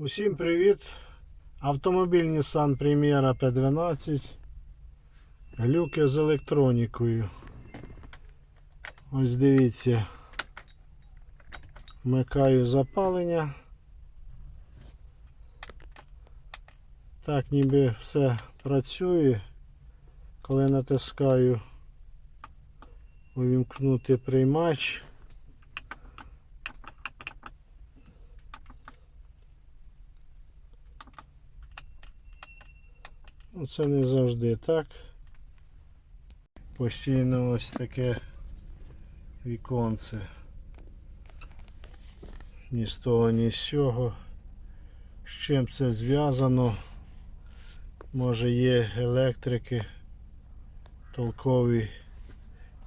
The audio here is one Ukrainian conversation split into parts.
Усім привіт! Автомобіль Nissan Primera P12. Глюки з електронікою. Ось дивіться. Вмикаю запалення. Так ніби все працює. Коли натискаю увімкнути приймач. Ну, це не завжди так. Постійно ось таке віконце. Ні з того, ні з сього. З чим це зв'язано? Може є електрики толкові.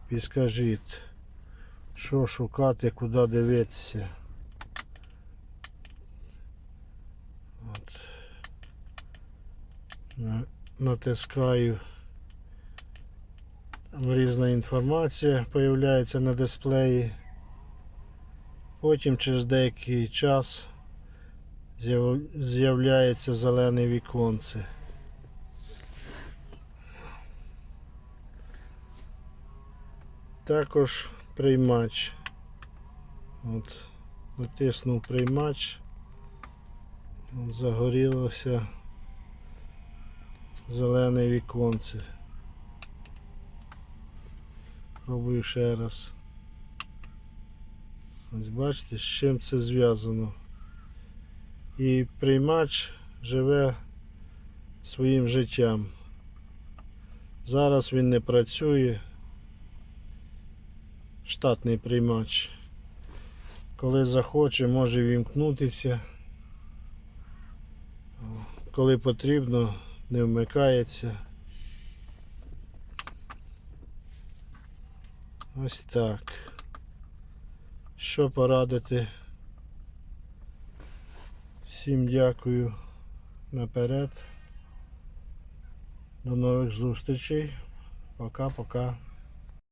Підскажіть, що шукати, куди дивитися. От. На- Натискаю. Там різна інформація з'являється на дисплеї. Потім через деякий час з'являється зелене віконце. Також приймач. От, натиснув приймач. Загорілося зелене віконце. Пробую ще раз. Ось бачите, з чим це зв'язано. І приймач живе своїм життям. Зараз він не працює. Штатний приймач. Коли захоче, може вімкнутися. Коли потрібно, не вмикається. Ось так. Що порадити? Всім дякую наперед. До нових зустрічей. Пока-пока.